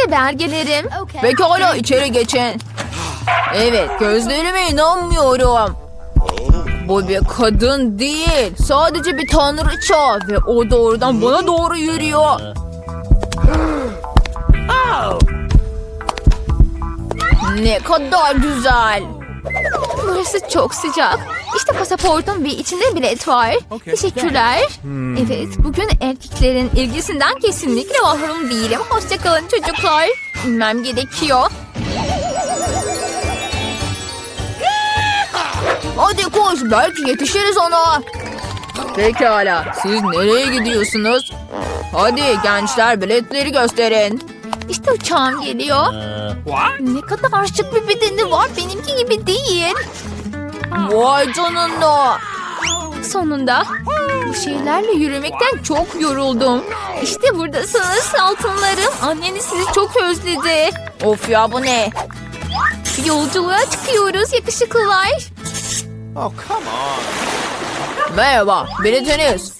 İşte belgelerim. Pekala içeri geçin. Evet gözlerime inanmıyorum. Bu bir kadın değil. Sadece bir tanrıça ve o doğrudan bana doğru yürüyor. Ne kadar güzel. Burası çok sıcak. İşte pasaportum ve içinde bilet var. Teşekkürler. Evet, bugün erkeklerin ilgisinden kesinlikle mahrum değilim. Hoşçakalın çocuklar. İnmem gerekiyor. Hadi koş belki yetişiriz ona. Pekala siz nereye gidiyorsunuz? Hadi gençler biletleri gösterin. İşte uçağım geliyor. Ne kadar şık bir bedeni var. Benimki gibi değil. Vay canına. Sonunda bu şeylerle yürümekten çok yoruldum. İşte buradasınız altınlarım. Anneniz sizi çok özledi. Of ya bu ne? Yolculuğa çıkıyoruz yakışıklılar. Oh, come on. Merhaba biletiniz.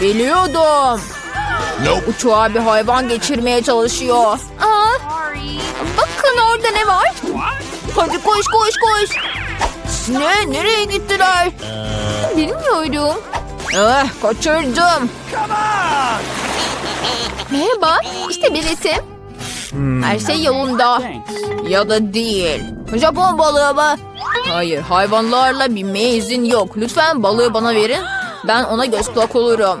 Biliyordum. Uçağa bir hayvan geçirmeye çalışıyor. Aa, bakın orada ne var? Hadi koş koş koş. Ne? Nereye gittiler? Bilmiyorum. Eh, kaçırdım. Merhaba, işte biletim. Her şey yolunda. Ya da değil. Japon balığı mı? Hayır, hayvanlarla binmeye izin yok. Lütfen balığı bana verin. Ben ona göz kulak olurum.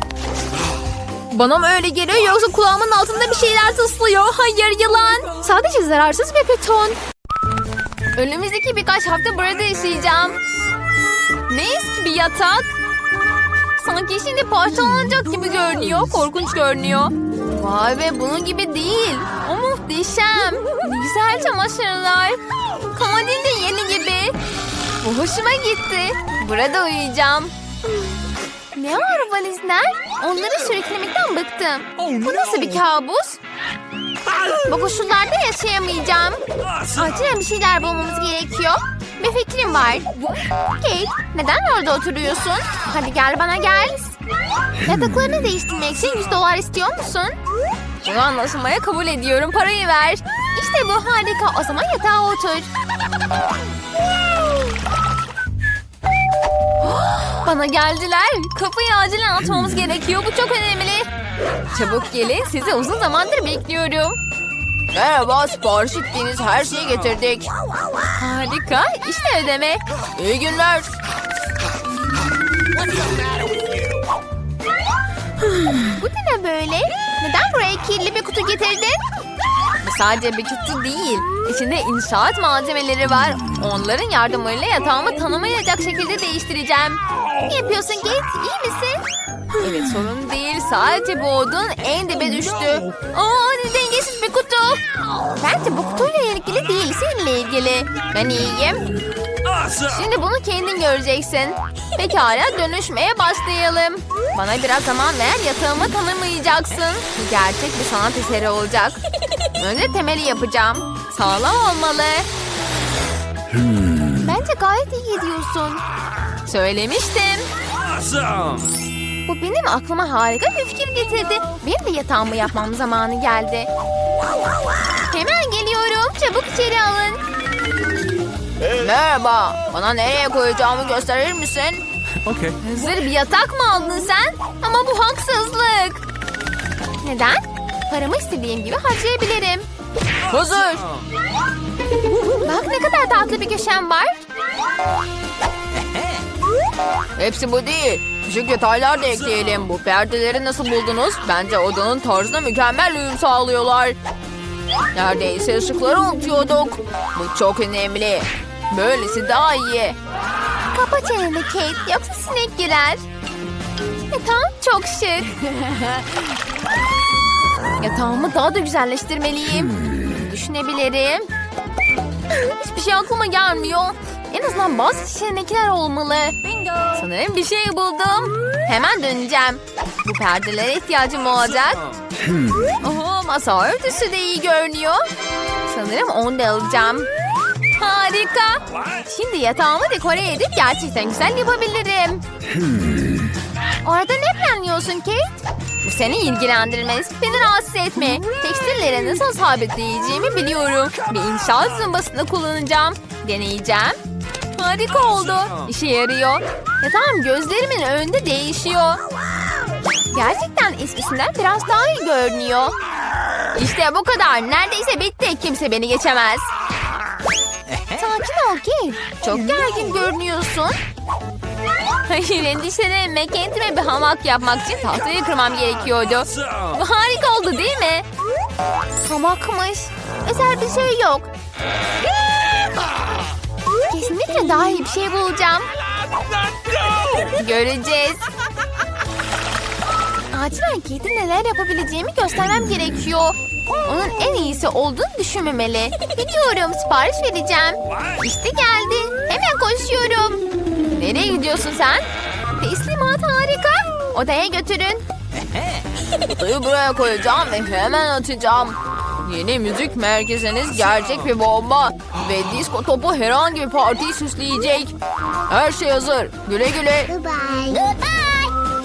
Bana mı öyle geliyor yoksa kulağımın altında bir şeyler tıslıyor? Hayır yılan. Sadece zararsız bir beton. Önümüzdeki birkaç hafta burada yaşayacağım. Ne eski bir yatak. Sanki şimdi parçalanacak gibi görünüyor. Korkunç görünüyor. Vay be bunun gibi değil. O muhteşem. Güzel çamaşırlar. Komodin de yeni gibi. Bu hoşuma gitti. Burada uyuyacağım. Ne var valizler? Onları sürüklemekten bıktım. Bu nasıl bir kabus? Bu koşullarda yaşayamayacağım. Acilen bir şeyler bulmamız gerekiyor. Bir fikrim var. Kate, neden orada oturuyorsun? Hadi gel bana gel. Yataklarını değiştirmek için 100 dolar istiyor musun? Bunu anlaşılmaya kabul ediyorum. Parayı ver. İşte bu harika. O zaman yatağa otur. Bana geldiler. Kapıyı acilen açmamız gerekiyor. Bu çok önemli. Çabuk gelin. Sizi uzun zamandır bekliyorum. Merhaba sipariş ettiğiniz her şeyi getirdik. Harika. İşte ödeme. İyi günler. Bu da ne böyle? Neden buraya kirli bir kutu getirdin? Bu sadece bir kutu değil. İçinde inşaat malzemeleri var. Onların yardımıyla yatağımı tanımayacak şekilde değiştireceğim. Ne yapıyorsun Kate? İyi misin? Evet sorun değil. Sadece bu odun en dibe düştü. Aa ne dengesiz bir kutu. Bence bu kutuyla ilgili değil. Seninle ilgili. Ben iyiyim. Awesome. Şimdi bunu kendin göreceksin. Pekala dönüşmeye başlayalım. Bana biraz zaman ver yatağımı tanımayacaksın. Bu gerçek bir sanat eseri olacak. Önce temeli yapacağım. Sağlam olmalı. Bence gayet iyi gidiyorsun. Söylemiştim. Awesome. Bu benim aklıma harika bir fikir getirdi. Benim de yatağımı yapmam zamanı geldi. Hemen geliyorum. Çabuk içeri alın. Merhaba. Bana nereye koyacağımı gösterir misin? Okay. Hazır bir yatak mı aldın sen? Ama bu haksızlık. Neden? Paramı istediğim gibi harcayabilirim. Hazır. Bak ne kadar tatlı bir köşem var. Hepsi bu değil. Küçük detaylar da ekleyelim. Bu perdeleri nasıl buldunuz? Bence odanın tarzına mükemmel uyum sağlıyorlar. Neredeyse ışıkları unutuyorduk. Bu çok önemli. Böylesi daha iyi. Kapa çeneni Kate yoksa sinek girer. Yatağım çok şık. Yatağımı daha da güzelleştirmeliyim. Düşünebilirim. Hiçbir şey aklıma gelmiyor. En azından bazı seçenekler olmalı. Sanırım bir şey buldum. Hemen döneceğim. Bu perdelere ihtiyacım olacak. Oho, masa örtüsü de iyi görünüyor. Sanırım onu da alacağım. Harika. Şimdi yatağımı dekore edip gerçekten güzel yapabilirim. Orada ne planlıyorsun Kate? Bu seni ilgilendirmez. Beni rahatsız etme. Tekstilleri nasıl sabitleyeceğimi biliyorum. Bir inşaat zımbasını kullanacağım. Deneyeceğim. Harika oldu. İşe yarıyor. Yatağım gözlerimin önünde değişiyor. Gerçekten eskisinden biraz daha iyi görünüyor. İşte bu kadar. Neredeyse bitti. Kimse beni geçemez. Sakin ol Kate. Çok gergin görünüyorsun. Hayır endişelenme. Kendime bir hamak yapmak için tahtayı kırmam gerekiyordu. Harika oldu değil mi? Hamakmış. Özel bir şey yok. Kesinlikle daha iyi bir şey bulacağım. Göreceğiz. Acilen Kate'in neler yapabileceğimi göstermem gerekiyor. Onun en iyisi olduğunu düşünmemeli. Gidiyorum sipariş vereceğim. İşte geldi. Hemen koşuyorum. Nereye gidiyorsun sen? Teslimat harika. Odaya götürün. Kutuyu buraya koyacağım ve hemen atacağım. Yeni müzik merkeziniz gerçek bir bomba. Ve disco topu herhangi bir partiyi süsleyecek. Her şey hazır. Güle güle.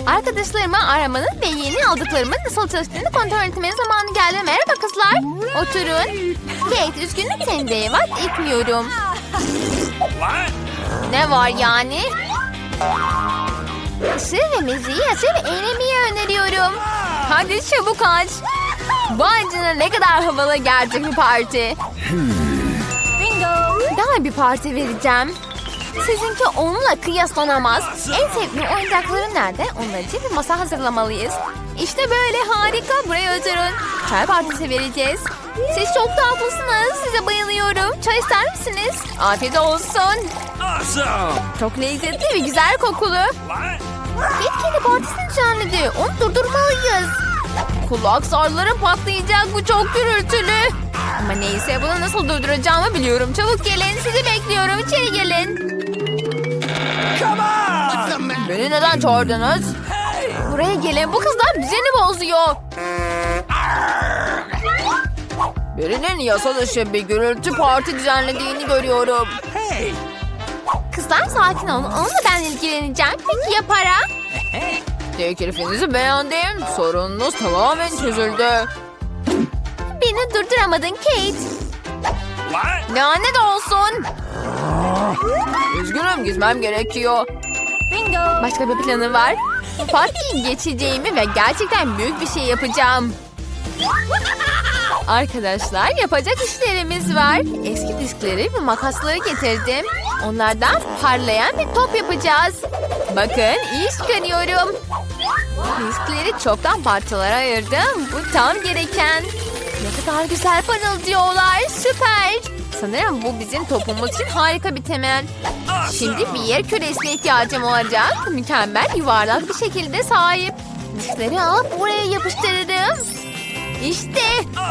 Arkadaşlarımı aramanın ve yeni aldıklarımın nasıl çalıştığını kontrol etmenin zamanı geldi. Merhaba kızlar. Oturun. Kate üzgünüm seni de davet etmiyorum. Ne var yani? Işığı ve müziği açıp eğlenmeyi öneriyorum. Hadi çabuk aç. Vay canına ne kadar havalı gerçek bir parti. Daha bir parti vereceğim. Sizinki onunla kıyaslanamaz. En sevdiğim oyuncakların nerede? Onlar için bir masa hazırlamalıyız. İşte böyle harika. Buraya oturun. Çay partisi vereceğiz. Siz çok tatlısınız. Size bayılıyorum. Çay ister misiniz? Afiyet olsun. Awesome. Çok lezzetli ve güzel kokulu. Kedi partisini düzenledi. Onu durdurmalıyız. Kulak zarları patlayacak. Bu çok gürültülü. Ama neyse bunu nasıl durduracağımı biliyorum. Çabuk gelin. Sizi bekliyorum. İçeri gelin. Beni neden çağırdınız? Buraya gelin. Bu kızlar düzeni bozuyor. Birinin yasa dışı bir gürültü parti düzenlediğini görüyorum. Hey. Kızlar sakin olun. Onunla ben ilgileneceğim. Peki ya para? Teklifinizi beğendim. Sorununuz tamamen çözüldü. Beni durduramadın Kate. Lanet olsun. Üzgünüm gizmem gerekiyor. Başka bir planı var. Partiyi geçeceğimi ve gerçekten büyük bir şey yapacağım. Arkadaşlar yapacak işlerimiz var. Eski diskleri ve makasları getirdim. Onlardan parlayan bir top yapacağız. Bakın iyi çıkarıyorum. Diskleri çoktan parçalara ayırdım. Bu tam gereken. Ne kadar güzel parıldıyorlar. Süper. Sanırım bu bizim topumuz için harika bir temel. Şimdi bir yer küresine ihtiyacım olacak. Mükemmel yuvarlak bir şekilde sahip. Diskleri alıp buraya yapıştırırım. İşte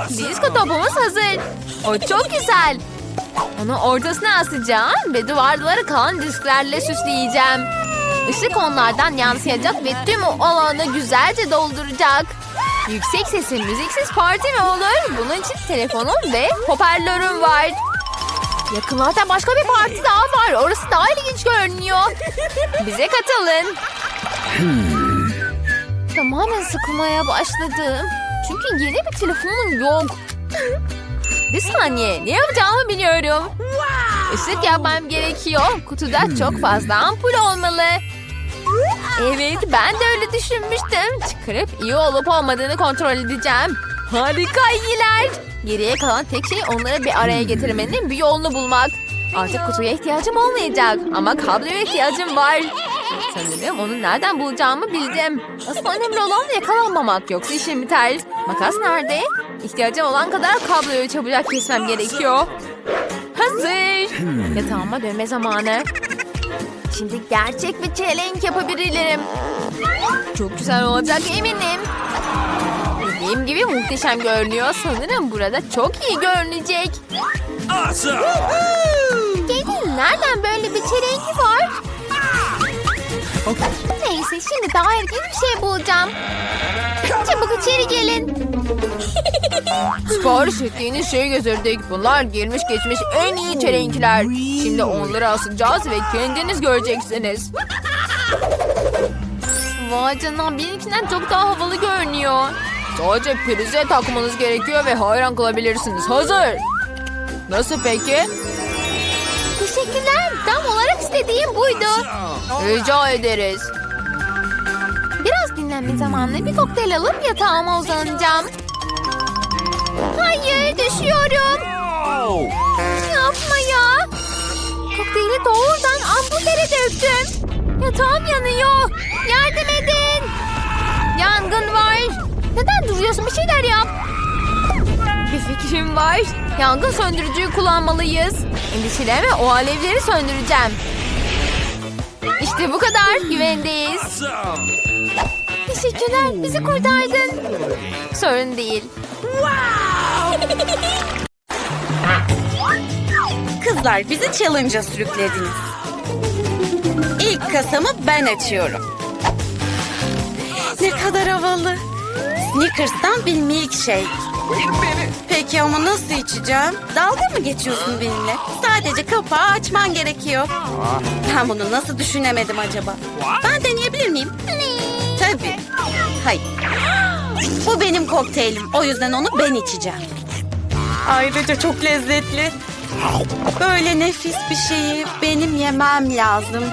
disko topumuz hazır. O çok güzel. Onu ortasına asacağım ve duvarları kalan disklerle süsleyeceğim. Işık onlardan yansıyacak ve tüm o alanı güzelce dolduracak. Yüksek sesli müziksiz parti mi olur? Bunun için telefonum ve hoparlörüm var. Yakınlarda başka bir parti daha var. Orası daha ilginç görünüyor. Bize katılın. Tamamen sıkılmaya başladım. Çünkü yeni bir telefonum yok. Bir saniye. Ne yapacağımı biliyorum. Işık yapmam gerekiyor. Kutuda çok fazla ampul olmalı. Evet ben de öyle düşünmüştüm. Çıkarıp iyi olup olmadığını kontrol edeceğim. Harika iyiler. Geriye kalan tek şey onları bir araya getirmenin bir yolunu bulmak. Artık kutuya ihtiyacım olmayacak ama kabloya ihtiyacım var. Sanırım onu nereden bulacağımı bildim. Asıl önemli olan yakalanmamak yoksa işim biter. Makas nerede? İhtiyacım olan kadar kabloyu çabucak kesmem gerekiyor. Hazır. Yatağıma dönme zamanı. Şimdi gerçek bir challenge yapabilirim. Çok güzel olacak eminim. Dediğim gibi muhteşem görünüyor. Sanırım burada çok iyi görünecek. Awesome. Kedinin nereden böyle bir çelengi var? Neyse şimdi daha ilginç bir şey bulacağım. Çabuk içeri gelin. Sipariş ettiğiniz şeyi getirdik. Bunlar gelmiş geçmiş en iyi çelenkler. Şimdi onları asacağız ve kendiniz göreceksiniz. Vay canına benimkinden çok daha havalı görünüyor. Sadece prize takmanız gerekiyor ve hayran kalabilirsiniz. Hazır. Nasıl peki? Teşekkürler. Tam olarak istediğim buydu. Rica ederiz. Biraz dinlenme zamanı bir kokteyl alıp yatağıma uzanacağım. Hayır düşüyorum. Yapma ya. Kokteyli doğrudan amputere döktüm. Yatağım yanıyor. Yardım edin. Yangın var. Neden duruyorsun bir şeyler yap. Bir fikrim var. Yangın söndürücüyü kullanmalıyız. Endişelenme o alevleri söndüreceğim. İşte bu kadar. Güvendeyiz. Teşekkürler bizi kurtardın. Sorun değil. Kızlar bizi challenge'a sürüklediniz. İlk kasamı ben açıyorum. Ne kadar havalı. Snickers'tan bir milkshake. Peki ama nasıl içeceğim? Dalga mı geçiyorsun benimle? Sadece kapağı açman gerekiyor. Ben bunu nasıl düşünemedim acaba? Ben deneyebilir miyim? Tabii. Hayır. Bu benim kokteylim. O yüzden onu ben içeceğim. Ayrıca çok lezzetli. Böyle nefis bir şeyi benim yemem lazım.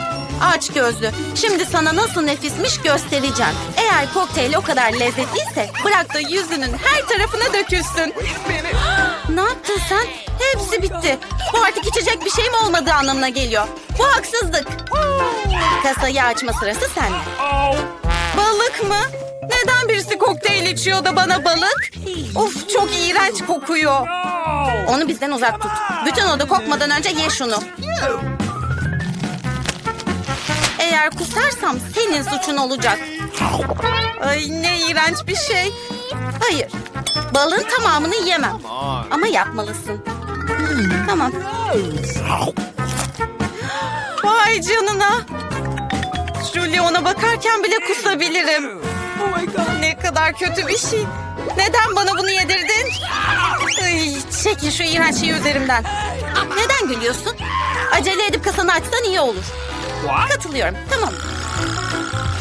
Aç gözlü. Şimdi sana nasıl nefismiş göstereceğim. Eğer kokteyl o kadar lezzetliyse bırak da yüzünün her tarafına dökülsün. ne yaptın sen? Hepsi bitti. Bu artık içecek bir şeyim olmadığı anlamına geliyor. Bu haksızlık. Kasayı açma sırası sende. Balık mı? Neden birisi kokteyl içiyor da bana balık? Of çok iğrenç kokuyor. Onu bizden uzak tut. Bütün oda kokmadan önce ye şunu. Eğer kusarsam senin suçun olacak. Ay ne iğrenç bir şey. Hayır. Balın tamamını yemem. Ama yapmalısın. Tamam. Vay canına. Julie ona bakarken bile kusabilirim. Ne kadar kötü bir şey. Neden bana bunu yedirdin? Ay, çekin şu iğrenç şeyi üzerimden. Neden gülüyorsun? Acele edip kasanı açsan iyi olur. Katılıyorum. Tamam.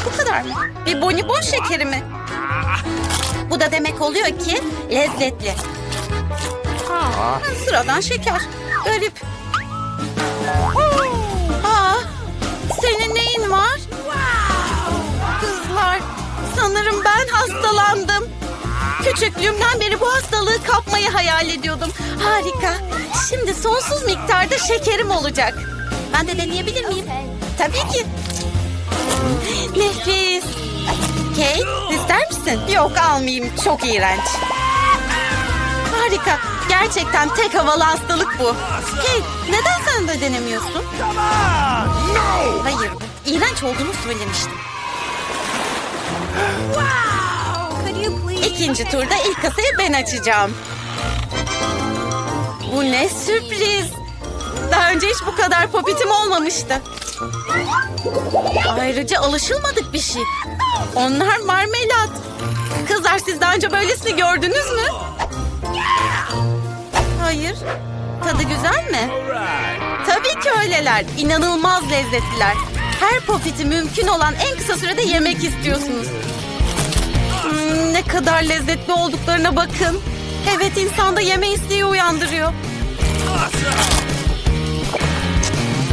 Bu kadar mı? Bir bonibon şekeri mi? Bu da demek oluyor ki lezzetli. Ha, Sıradan şeker. Garip. Aa, senin neyin var? Kızlar, sanırım ben hastalandım. Küçüklüğümden beri bu hastalığı kapmayı hayal ediyordum. Harika. Şimdi sonsuz miktarda şekerim olacak. Ben de deneyebilir miyim? Tabii ki. Nefis. Kate, ister misin? Yok almayayım. Çok iğrenç. Harika. Gerçekten tek havalı hastalık bu. Kate, neden sen de denemiyorsun? Hayır, iğrenç olduğunu söylemiştim. İkinci turda ilk kasayı ben açacağım. Bu ne sürpriz. Daha önce hiç bu kadar popitim olmamıştı. Ayrıca alışılmadık bir şey. Onlar marmelat. Kızlar siz daha önce böylesini gördünüz mü? Hayır. Tadı güzel mi? Tabii ki öyleler. İnanılmaz lezzetliler. Her popiti mümkün olan en kısa sürede yemek istiyorsunuz. Hmm, ne kadar lezzetli olduklarına bakın. Evet insanda yeme isteği uyandırıyor.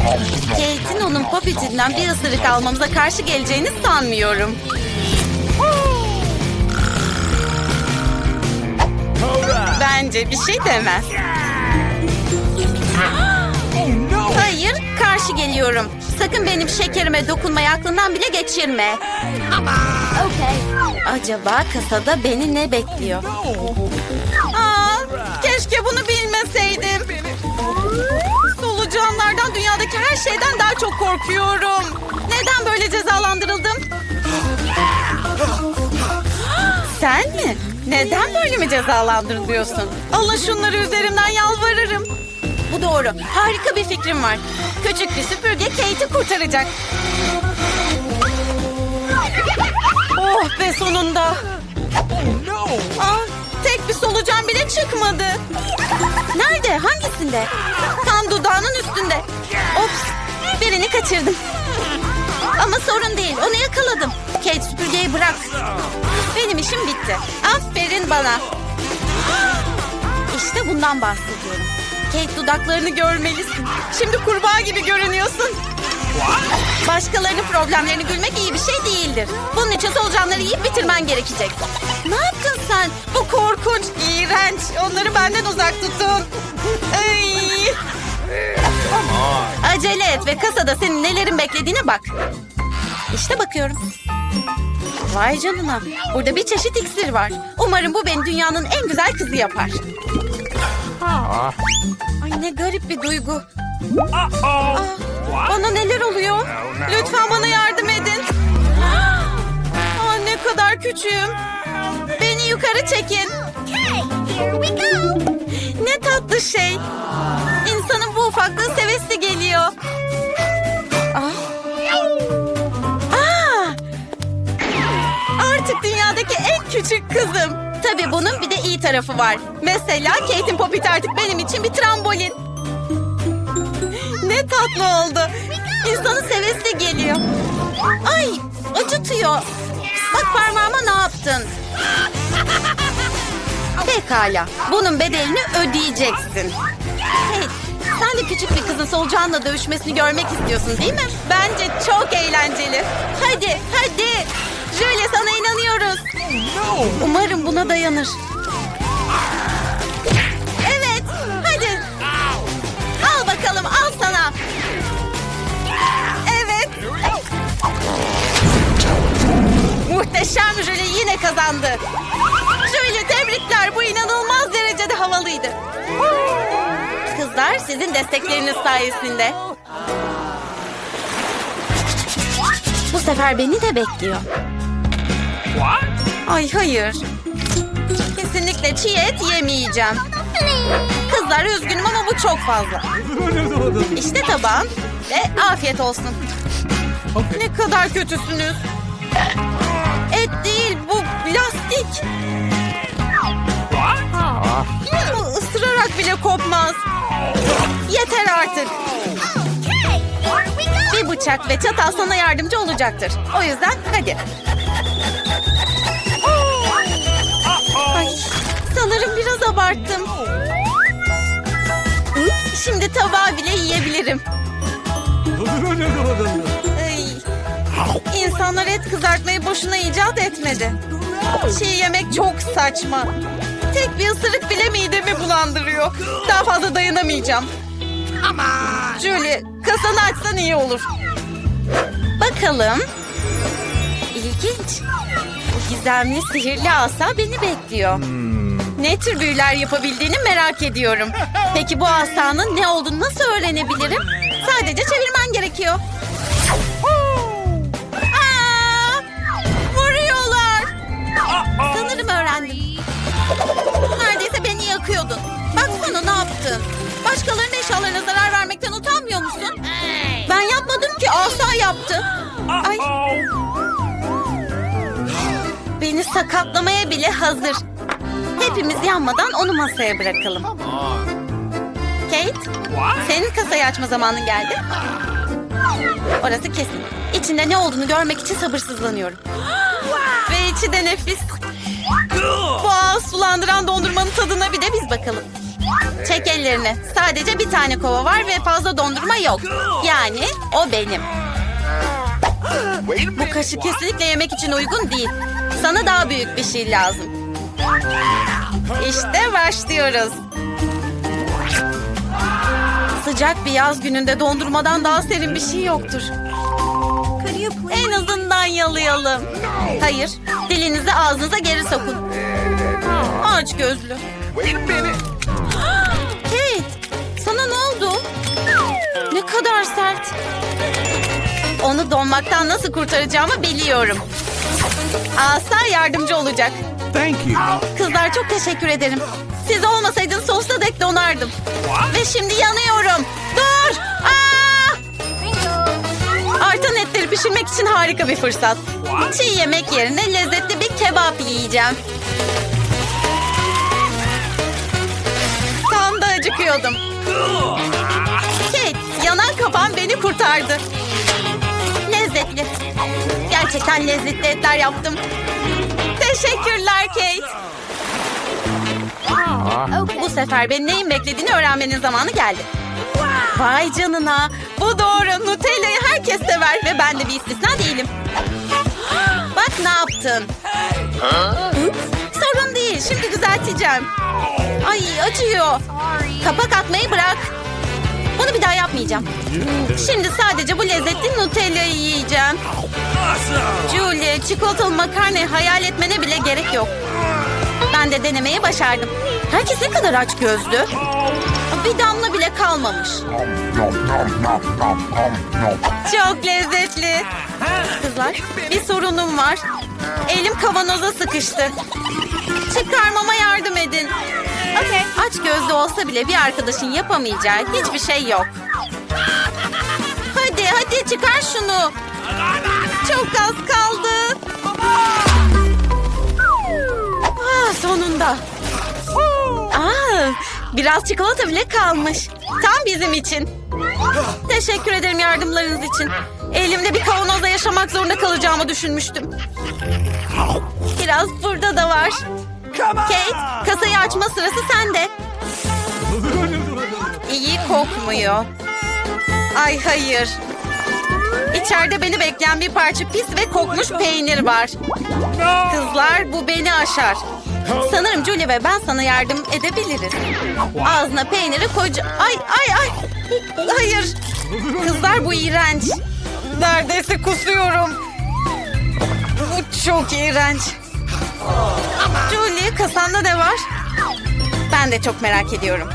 Awesome! Kate'in onun popitinden bir ısırık almamıza karşı geleceğini sanmıyorum. Bence bir şey demez. Hayır, karşı geliyorum. Sakın benim şekerime dokunmayı aklından bile geçirme. Acaba kasada beni ne bekliyor? Korkuyorum. Neden böyle cezalandırıldım? Sen mi? Neden böyle mi cezalandırılıyorsun? Alın şunları üzerimden yalvarırım. Bu doğru. Harika bir fikrim var. Küçük bir süpürge Kate'i kurtaracak. Oh be sonunda. Aa, tek bir solucan bile çıkmadı. Nerede? Hangisinde? Tam dudağının üstünde. Ops. Birini kaçırdım. Ama sorun değil. Onu yakaladım. Kate süpürgeyi bırak. Benim işim bitti. Aferin bana. İşte bundan bahsediyorum. Kate dudaklarını görmelisin. Şimdi kurbağa gibi görünüyorsun. Başkalarının problemlerini gülmek iyi bir şey değildir. Bunun için solucanları yiyip bitirmen gerekecek. Ne yaptın sen? Bu korkunç, iğrenç. Onları benden uzak tutun. Ay. Acele et ve kasada senin nelerin beklediğine bak. İşte bakıyorum. Vay canına. Burada bir çeşit iksir var. Umarım bu beni dünyanın en güzel kızı yapar. Ay ne garip bir duygu. Aa, bana neler oluyor? Lütfen bana yardım edin. Aa, ne kadar küçüğüm. Beni yukarı çekin. Ne tatlı şey. İnsanın bu ufaklığı sevesi geliyor. Ah. Aa! Artık dünyadaki en küçük kızım. Tabii bunun bir de iyi tarafı var. Mesela Kate'in popit artık benim için bir trambolin. Ne tatlı oldu. İnsanın sevesi geliyor. Ay acıtıyor. Bak parmağıma ne yaptın? Pekala. Bunun bedelini ödeyeceksin. Hey, sen de küçük bir kızın solucanla dövüşmesini görmek istiyorsun değil mi? Bence çok eğlenceli. Hadi, hadi. Julie sana inanıyoruz. Umarım buna dayanır. Evet, hadi. Al bakalım, al sana. Evet. Muhteşem Julie yine kazandı. Julie tebrikler, bu inanılmaz derecede havalıydı. Kızlar sizin destekleriniz sayesinde. Bu sefer beni de bekliyor. Ay hayır. Kesinlikle çiğ et yemeyeceğim. Kızlar üzgünüm ama bu çok fazla. İşte tabağım ve afiyet olsun. Ne kadar kötüsünüz. Et değil bu lastik. Isırarak bile kopmaz. Yeter artık. Bir bıçak ve çatal sana yardımcı olacaktır. O yüzden hadi. Ay, sanırım biraz abarttım. Şimdi tabağı bile yiyebilirim. Ay, İnsanlar et kızartmayı boşuna icat etmedi. Çiğ yemek çok saçma. Tek bir ısırık bile midemi bulandırıyor. Daha fazla dayanamayacağım. Julie, kasanı açsan iyi olur. Bakalım. İlginç. Bu gizemli sihirli asa beni bekliyor. Ne tür büyüler yapabildiğini merak ediyorum. Peki bu asanın ne olduğunu nasıl öğrenebilirim? Sadece çevirmen gerekiyor. Aa! Vuruyorlar. Sanırım öğrendim. Yakıyordun. Baksana ne yaptın. Başkalarının eşyalarına zarar vermekten utanmıyor musun? Ben yapmadım ki asa yaptı. Ay beni sakatlamaya bile hazır. Hepimiz yanmadan onu masaya bırakalım. Kate, senin kasayı açma zamanın geldi. Orası kesin. İçinde ne olduğunu görmek için sabırsızlanıyorum. Ve içi de nefis. Boğaz sulandıran dondurmanın tadına bir de biz bakalım. Çek ellerini. Sadece bir tane kova var ve fazla dondurma yok. Yani o benim. Bu kaşık kesinlikle yemek için uygun değil. Sana daha büyük bir şey lazım. İşte başlıyoruz. Sıcak bir yaz gününde dondurmadan daha serin bir şey yoktur. En azından yalayalım. Hayır, dilinizi ağzınıza geri sokun. Aç gözlü. Kate, sana ne oldu? Ne kadar sert. Onu donmaktan nasıl kurtaracağımı biliyorum. Asa yardımcı olacak. Thank you. Kızlar çok teşekkür ederim. Siz olmasaydınız sonsuza dek donardım. Ve şimdi yanıyorum. Artan etleri pişirmek için harika bir fırsat. Çiğ yemek yerine lezzetli bir kebap yiyeceğim. korkuyordum. Kate, yanan kafam beni kurtardı. Lezzetli. Gerçekten lezzetli etler yaptım. Teşekkürler Kate. Bu sefer beni neyin beklediğini öğrenmenin zamanı geldi. Vay canına. Bu doğru. Nutella'yı herkes sever ve ben de bir istisna değilim. Bak ne yaptın. Sorun değil. Şimdi düzelteceğim. Ay acıyor. Kapak atmayı bırak. Bunu bir daha yapmayacağım. Şimdi sadece bu lezzetli Nutella'yı yiyeceğim. Julie, çikolatalı makarnayı hayal etmene bile gerek yok. Ben de denemeyi başardım. Herkes ne kadar aç gözlü. Bir damla bile kalmamış. Çok lezzetli. Kızlar, bir sorunum var. Elim kavanoza sıkıştı. Çıkarmama yardım edin. Okay. Aç gözlü olsa bile bir arkadaşın yapamayacağı hiçbir şey yok. Hadi hadi çıkar şunu. Çok az kaldı. Ah, sonunda. Aa, biraz çikolata bile kalmış. Tam bizim için. Teşekkür ederim yardımlarınız için. Elimde bir kavanozda yaşamak zorunda kalacağımı düşünmüştüm. Biraz burada da var. Kate, kasayı açma sırası sende. İyi kokmuyor. Ay hayır. İçeride beni bekleyen bir parça pis ve kokmuş peynir var. Kızlar bu beni aşar. Sanırım Julie ve ben sana yardım edebiliriz. Ağzına peyniri koca... Ay ay ay. Hayır. Kızlar bu iğrenç. Neredeyse kusuyorum. Bu çok iğrenç. Julie kasanda ne var? Ben de çok merak ediyorum.